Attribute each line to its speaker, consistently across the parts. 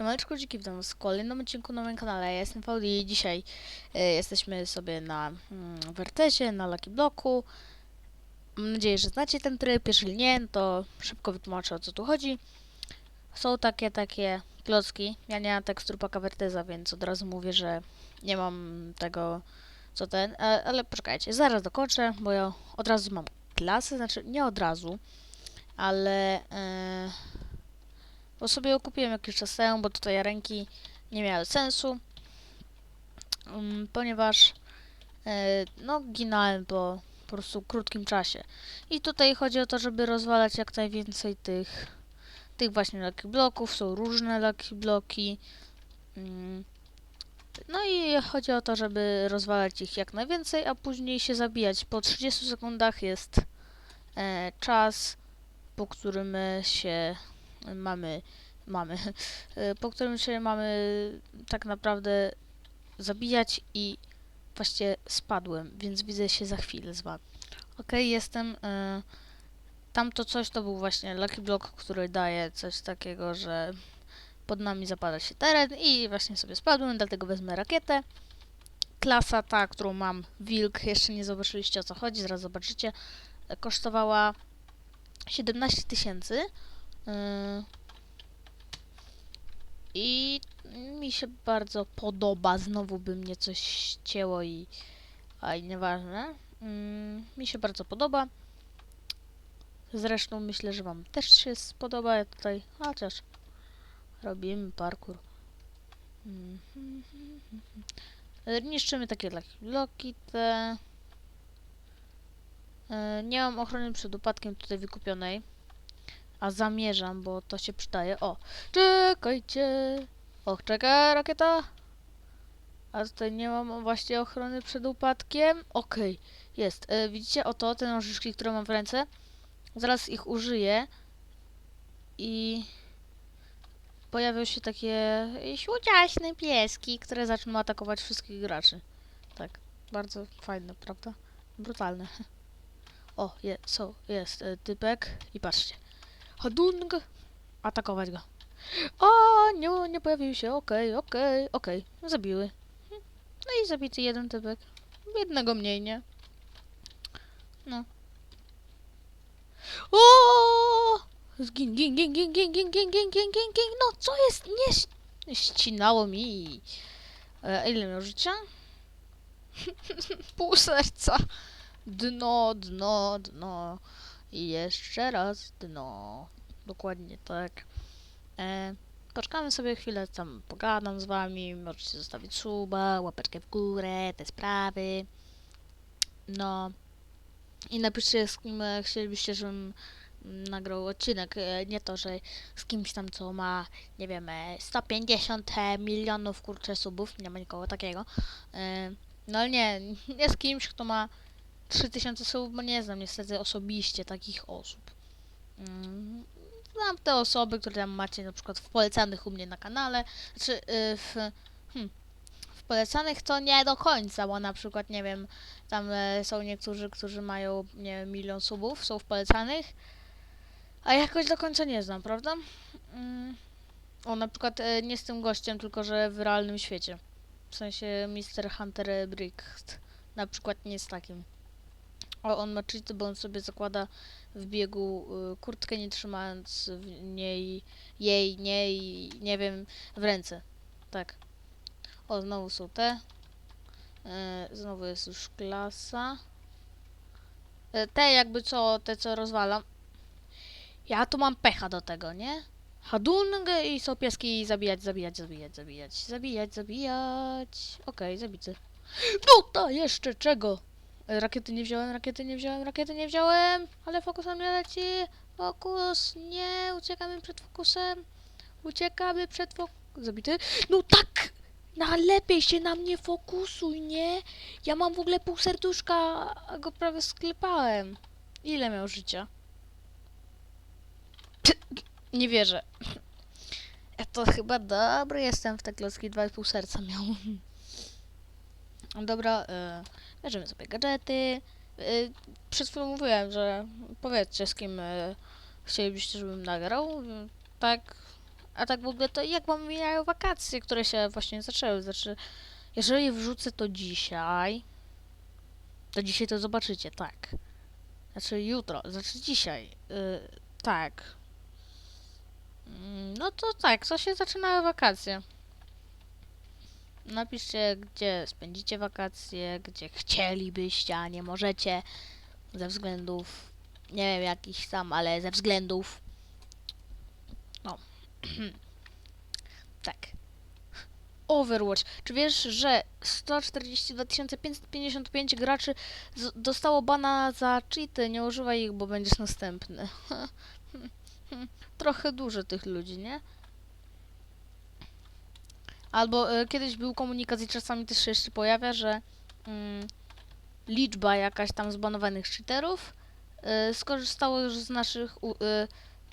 Speaker 1: Siemaneczko, dziki, witam was w kolejnym odcinku na moim kanale. Ja jestem VD i dzisiaj e, jesteśmy sobie na mm, na Lucky Blocku. Mam nadzieję, że znacie ten tryb, jeżeli nie, no to szybko wytłumaczę o co tu chodzi. Są takie, takie klocki. Ja nie mam tekstur paka Werteza, więc od razu mówię, że nie mam tego, co ten, e, ale poczekajcie, zaraz dokończę, bo ja od razu mam klasy, znaczy nie od razu, ale... E, bo sobie ją kupiłem jakiś czas temu, bo tutaj ręki nie miały sensu. Um, ponieważ e, no ginąłem po po prostu krótkim czasie. I tutaj chodzi o to, żeby rozwalać jak najwięcej tych tych właśnie lucky bloków. Są różne lucky bloki. Mm. No i chodzi o to, żeby rozwalać ich jak najwięcej, a później się zabijać. Po 30 sekundach jest e, czas, po którym się mamy, mamy, e, po którym się mamy tak naprawdę zabijać i właśnie spadłem, więc widzę się za chwilę z wami. Okej, jestem. E, tamto coś to był właśnie Lucky Block, który daje coś takiego, że pod nami zapada się teren i właśnie sobie spadłem, dlatego wezmę rakietę. Klasa ta, którą mam, Wilk, jeszcze nie zobaczyliście o co chodzi, zaraz zobaczycie, kosztowała 17 tysięcy. I mi się bardzo podoba. Znowu by mnie coś ścięło i. Aj, nieważne. Mm, mi się bardzo podoba. Zresztą myślę, że Wam też się spodoba. Ja tutaj. Chociaż robimy parkour. Mhm. Niszczymy takie bloki te. E, Nie mam ochrony przed upadkiem tutaj wykupionej. A zamierzam, bo to się przydaje. O, czekajcie. Och, czeka rakieta. A tutaj nie mam właśnie ochrony przed upadkiem. Okej, jest. E, widzicie, oto te nożyczki, które mam w ręce. Zaraz ich użyję. I pojawią się takie śłodziaśne pieski, które zaczną atakować wszystkich graczy. Tak, bardzo fajne, prawda? Brutalne. O, je, są, jest e, typek i patrzcie. Hadung! Atakować go. O, nie, nie pojawił się. Okej, okej, okej. Zabiły. Hm. No i zabity jeden typek. Jednego mniej, nie? No. O! Zgin, gin, gin, gin, gin, gin, gin, gin, gin, gin, gin. No, co jest? Nie ścinało mi. E, ile miał życia? Pół serca. Dno, dno, dno. I jeszcze raz dno. Dokładnie tak. E, poczekamy sobie chwilę, tam pogadam z wami. Możecie zostawić suba, łapeczkę w górę, te sprawy. No. I napiszcie, z kim e, chcielibyście, żebym nagrał odcinek. E, nie to, że z kimś tam, co ma, nie wiem, e, 150 milionów kurczę subów. Nie ma nikogo takiego. E, no ale nie, nie z kimś, kto ma 3000 subów, bo nie znam niestety osobiście takich osób. Mm, Znam te osoby, które tam macie na przykład w polecanych u mnie na kanale, znaczy y, w, hmm, w polecanych to nie do końca, bo na przykład, nie wiem, tam e, są niektórzy, którzy mają, nie wiem, milion subów, są w polecanych, a jakoś do końca nie znam, prawda? Mm, o, na przykład e, nie z tym gościem, tylko że w realnym świecie. W sensie Mr. Hunter Brick, na przykład nie z takim. O, on ma cheaty, bo on sobie zakłada w biegu y, kurtkę, nie trzymając w niej jej, niej, nie wiem, w ręce. Tak. O, znowu są te. E, znowu jest już klasa. E, te jakby co, te co rozwalam. Ja tu mam pecha do tego, nie? Hadung i są pieski zabijać, zabijać, zabijać, zabijać, zabijać, zabijać. Okej, zabity. No to jeszcze czego? Rakiety nie wziąłem, rakiety nie wziąłem, rakiety nie wziąłem, ale fokus na mnie leci. Fokus, nie, uciekamy przed fokusem. Uciekamy przed fokusem. Zabity? No tak! No lepiej się na mnie fokusuj, nie? Ja mam w ogóle pół serduszka, a go prawie sklepałem. Ile miał życia? Nie wierzę. Ja to chyba dobry jestem w te klocki, 2,5 serca miał. Dobra, y, bierzemy sobie gadżety. Y, przed chwilą mówiłem, że powiedzcie z kim y, chcielibyście, żebym nagrał. Tak, A tak w ogóle to jak wam mijają wakacje, które się właśnie zaczęły? Znaczy, jeżeli wrzucę to dzisiaj, to dzisiaj to zobaczycie, tak. Znaczy jutro, znaczy dzisiaj, yy, tak. Mm, No to tak, to się zaczynają wakacje. Napiszcie, gdzie spędzicie wakacje, gdzie chcielibyście, a nie możecie. Ze względów, nie wiem jakichś tam, ale ze względów. No. tak. Overwatch. Czy wiesz, że 142 555 graczy dostało bana za cheaty? Nie używaj ich, bo będziesz następny. Trochę dużo tych ludzi, nie? Albo e, kiedyś był komunikat i czasami też się jeszcze pojawia, że mm, liczba jakaś tam zbanowanych cheaterów e, skorzystało już z naszych. E,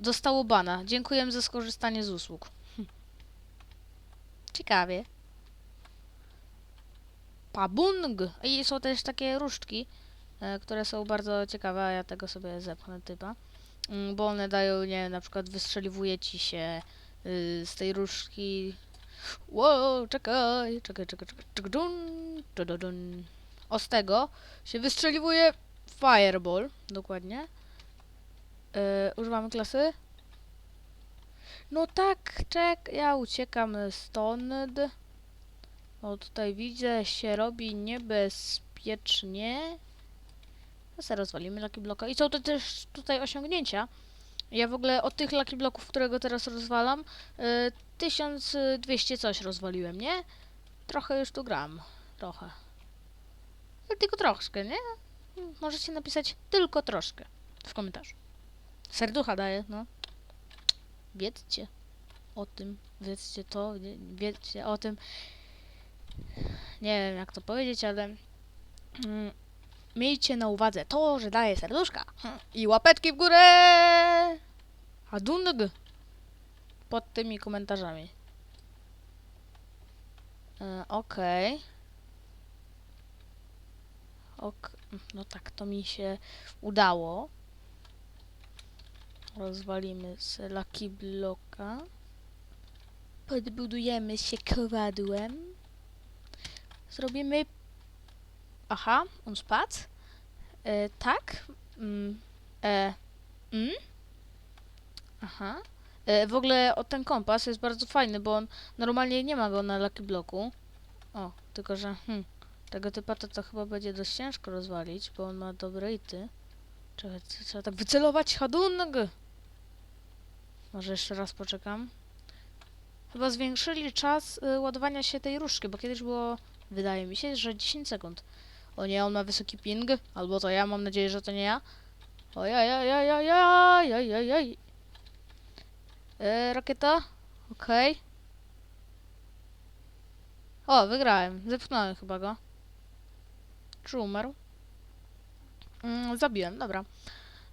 Speaker 1: dostało bana. Dziękujemy za skorzystanie z usług. Hm. Ciekawie. Pabung! I są też takie różdżki, e, które są bardzo ciekawe, a ja tego sobie zepchnę typa. Mm, Bo one dają, nie na przykład wystrzeliwuje ci się y, z tej różdżki Wow, czekaj, czekaj, czekaj, czekaj, czekaj, dun, dun, dun. O, z tego się wystrzeliwuje Fireball, dokładnie. E, używamy klasy? No tak, czek, ja uciekam stąd. O, tutaj widzę, się robi niebezpiecznie. No sobie rozwalimy Lucky Blocka. I są to też tutaj osiągnięcia. Ja w ogóle od tych Lucky Blocków, którego teraz rozwalam, y, 1200 coś rozwaliłem, nie? Trochę już tu gram. Trochę. Ale tylko troszkę, nie? Możecie napisać tylko troszkę w komentarzu. Serducha daję, no. Wiedzcie o tym. Wiedzcie to. wie- Wiedzcie o tym. Nie wiem jak to powiedzieć, ale... Mm, miejcie na uwadze to, że daję serduszka. Hm, I łapeczki w górę! Hadung! pod tymi komentarzami. E, Okej. Ok, no tak, to mi się udało. Rozwalimy z Lucky Blocka. Podbudujemy się kowadłem. Zrobimy... Aha, on spadł. E, tak. Mm, e, mm? Aha. E, w ogóle o ten kompas jest bardzo fajny, bo on normalnie nie ma go na Lucky Bloku. O, tylko że hmm, tego typa to, to chyba będzie dość ciężko rozwalić, bo on ma dobre ity. Czekaj, trzeba tak wycelować hadung. Może jeszcze raz poczekam. Chyba zwiększyli czas y, ładowania się tej różdżki, bo kiedyś było, wydaje mi się, że 10 sekund. O nie, on ma wysoki ping, albo to ja, mam nadzieję, że to nie ja. Ojajajajajajajajajaj. E, rakieta? O, wygrałem. Zepchnąłem chyba go. Czy umarł? Mm, zabiłem, dobra.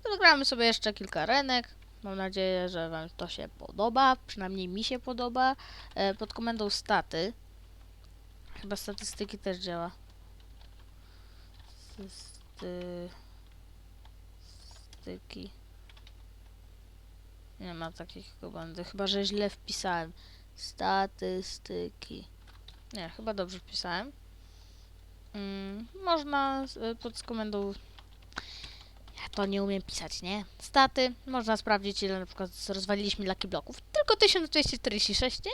Speaker 1: To wygramy sobie jeszcze kilka renek. Mam nadzieję, że wam to się podoba. Przynajmniej mi się podoba. E, pod komendą staty. Chyba statystyki też działa. Sty... Styki. Nie ma takich komendy. Chyba, że źle wpisałem. Statystyki. Nie, chyba dobrze wpisałem. Mm, można y, pod komendą. Ja to nie umiem pisać, nie? Staty. Można sprawdzić, ile na przykład rozwaliliśmy Lucky Bloków. Tylko 1246, nie?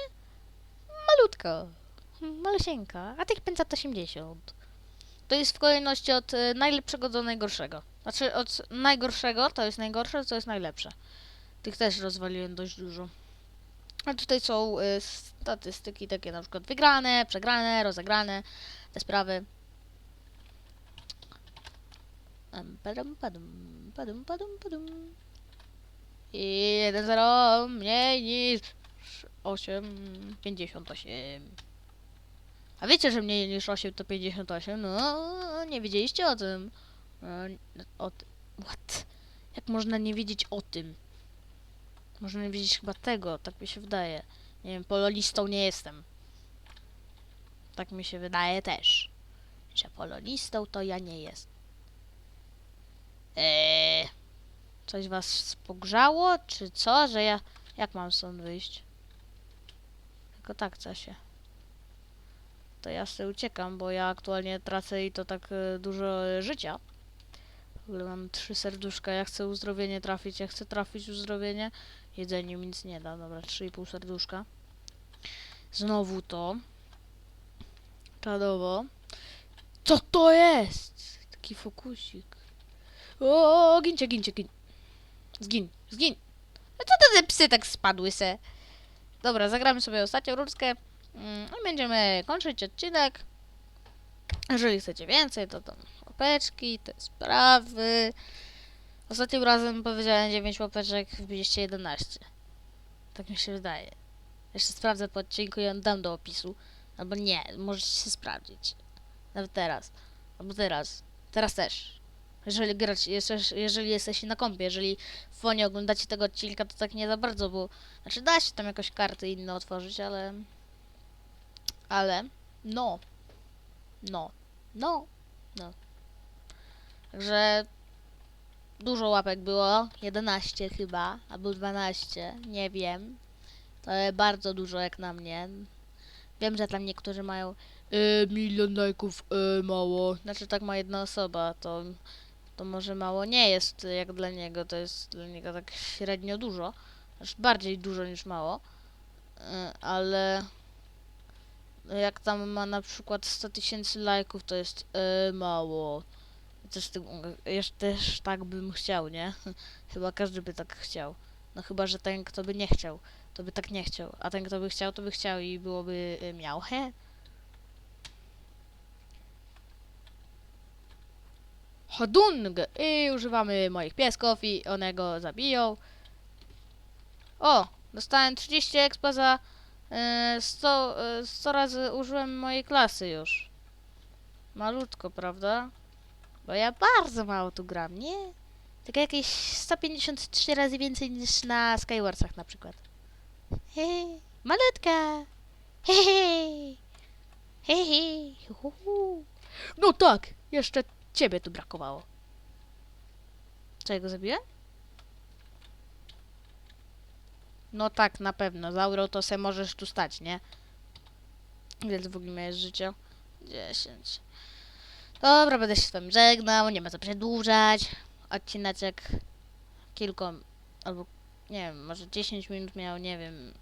Speaker 1: Malutko. Malusieńka. A tych 580. To jest w kolejności od y, najlepszego do najgorszego. Znaczy od najgorszego to jest najgorsze, to jest najlepsze. Tych też rozwaliłem dość dużo. A tutaj są y, statystyki takie na przykład wygrane, przegrane, rozegrane, te sprawy. Padum, padum, padum, padum, padum. I 1-0 mniej niż 8,58. A wiecie, że mniej niż 8 to 58? No, nie wiedzieliście o tym. E, O. What? Jak można nie wiedzieć o tym? Można nie wiedzieć chyba tego, tak mi się wydaje. Nie wiem, polonistą nie jestem. Tak mi się wydaje też. Że polonistą to ja nie jestem. Eee, coś was pogrzało, czy co? Że ja... Jak mam stąd wyjść? Tylko tak chce się. To ja sobie uciekam, bo ja aktualnie tracę i to tak e, dużo e, życia. W ogóle mam trzy serduszka, ja chcę uzdrowienie trafić, ja chcę trafić uzdrowienie. Jedzenie mi nic nie da, dobra, 3,5 serduszka. Znowu to. Czadowo. Co to jest? Taki fokusik. O, gincie, gincie, gin. Zgin, zgin. A co te psy tak spadły se? Dobra, zagramy sobie ostatnią rulskę. Mm, I będziemy kończyć odcinek. Jeżeli chcecie więcej, to tam łapeczki, te sprawy. Ostatnim razem powiedziałem 9 łapeczek, wbiliście 11. Tak mi się wydaje. Jeszcze sprawdzę po odcinku i dam do opisu. Albo nie, możecie się sprawdzić. Nawet teraz. Albo teraz. Teraz też. Jeżeli grać, jeżeli jesteście na kompie, jeżeli w fonie oglądacie tego odcinka, to tak nie za bardzo, bo... Znaczy da się tam jakoś karty inne otworzyć, ale... Ale... No. No. No. No. Także... Dużo łapek było. 11 chyba. Albo 12. Nie wiem. To bardzo dużo jak na mnie. Wiem, że tam niektórzy mają e, milion lajków, e, mało. Znaczy tak ma jedna osoba, to, to może mało nie jest jak dla niego, to jest dla niego tak średnio dużo. Znaczy bardziej dużo niż mało. E, ale jak tam ma na przykład 100 tysięcy lajków, to jest e, mało. Też, ty- jeszcze też tak bym chciał, nie? Chyba każdy by tak chciał. No chyba, że ten, kto by nie chciał to by tak nie chciał. A ten, kto by chciał, to by chciał i byłoby y, miał. He? Hodung! I używamy moich piesków i one go zabiją. O! Dostałem 30 expa za 100, y, 100 razy użyłem mojej klasy już. Malutko, prawda? Bo ja bardzo mało tu gram, nie? Tak jakieś 153 razy więcej niż na Skywarsach na przykład. Hej, malutka! Hej, hej, hej. No tak, jeszcze ciebie tu brakowało. Co, ja zabiłem? No tak, na pewno. Zauro to se możesz tu stać, nie? Ty w ogóle miałeś życia? 10. Dobra, będę się z wami żegnał, nie ma co przedłużać. Odcineczek kilku, albo nie wiem, może 10 minut miał, nie wiem.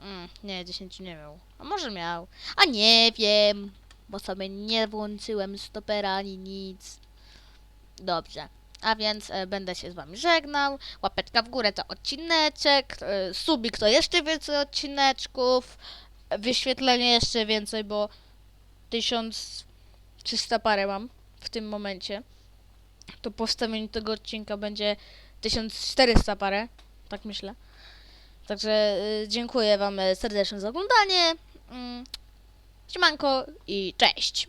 Speaker 1: Mm, nie, 10 nie miał. A może miał. A nie wiem, bo sobie nie włączyłem stopera ani nic. Dobrze. A więc e, będę się z wami żegnał. Łapeczka w górę to odcineczek. E, subik to jeszcze więcej odcineczków. e, Wyświetlenie jeszcze więcej, bo 1300 parę mam w tym momencie. To po wstawieniu tego odcinka będzie 1400 parę. Tak myślę. Także y, dziękuję Wam e, serdecznie za oglądanie. Mm, Siemanko i cześć!